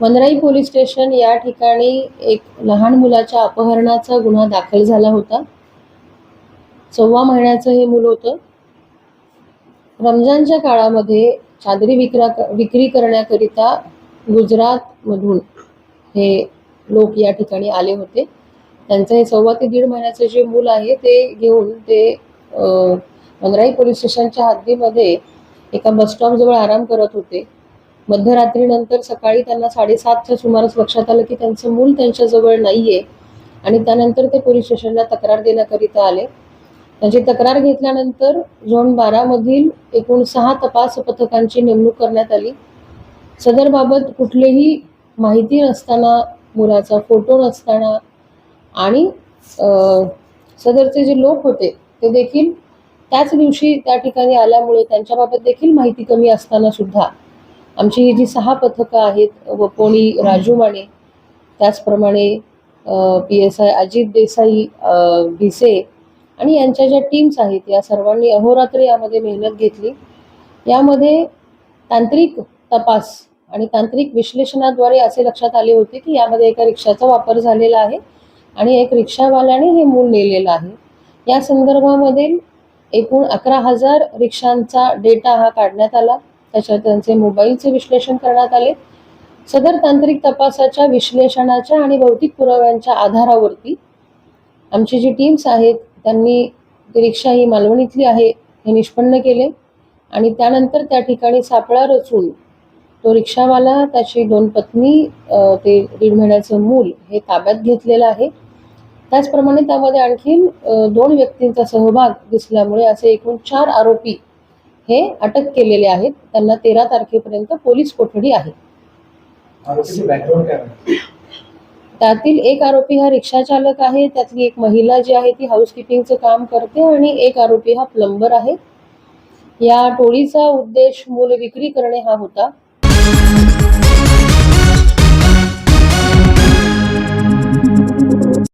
वनराई police station या ठिकाणी एक लहान मुलाच्या अपहरणाचा गुन्हा दाखल झाला होता. सव्वा महिन्याचं हे मूल होतं. रमजानच्या काळामध्ये चादरी विक्रा विक्री करण्याकरिता गुजरातमधून हे लोक या ठिकाणी आले होते. त्यांचं हे सव्वा ते दीड महिन्याचं जे मूल आहे ते घेऊन ते वनराई पोलीस स्टेशनच्या हद्दीमध्ये एका बसस्टॉपजवळ आराम करत होते. मध्यरात्रीनंतर सकाळी त्यांना साडेसातच्या सुमारास लक्षात आलं की त्यांचं मूल त्यांच्याजवळ नाहीये. आणि त्यानंतर ते पोलीस स्टेशनला तक्रार देण्याकरिता आले. त्यांची तक्रार घेतल्यानंतर झोन बारामधील एकूण सहा तपास पथकांची नेमणूक करण्यात आली. सदरबाबत कुठलीही माहिती नसताना मुलाचा फोटो नसताना आणि सदरचे जे लोक होते ते देखील त्याच दिवशी त्या ठिकाणी आल्यामुळे त्यांच्याबाबत देखील माहिती कमी असताना सुद्धा आमची ही जी सहा पथकं आहेत व कोणी राजू माने त्याचप्रमाणे P S I Ajit Desai Bhise आणि यांच्या ज्या टीम्स आहेत या सर्वांनी अहोरात्र यामध्ये मेहनत घेतली. यामध्ये तांत्रिक तपास आणि तांत्रिक विश्लेषणाद्वारे असे लक्षात आले होते की यामध्ये एका रिक्षाचा वापर झालेला आहे आणि एक रिक्षावाल्याने हे मूल नेलेलं आहे. या संदर्भामध्ये एकूण अकरा हजार रिक्षांचा डेटा हा काढण्यात आला. त्याच्यात त्यांचे मोबाईलचे विश्लेषण करण्यात आले. सदर तांत्रिक तपासाच्या विश्लेषणाच्या आणि भौतिक पुराव्यांच्या आधारावरती आमची जी टीम्स आहेत त्यांनी ती रिक्षा ही मालवणीतली आहे हे निष्पन्न केले आणि त्यानंतर त्या ठिकाणी सापळा रचून तो रिक्षावाला त्याची दोन पत्नी ते दीड महिन्याचं मूल हे ताब्यात घेतलेलं आहे. त्याचप्रमाणे त्यामध्ये आणखीन दोन व्यक्तींचा सहभाग दिसल्यामुळे असे एकूण चार आरोपी हे अटक केलेले आहेत. त्यांना तेरा तारखेपर्यंत पोलीस कोठडी आहे? त्यातील एक आरोपी हा रिक्षा चालक आहे. त्यातली एक महिला जी आहे ती हाऊसकीपिंगचं काम करते आणि एक आरोपी हा प्लंबर आहे. या टोळीचा उद्देश मूल विक्री करणे हा होता.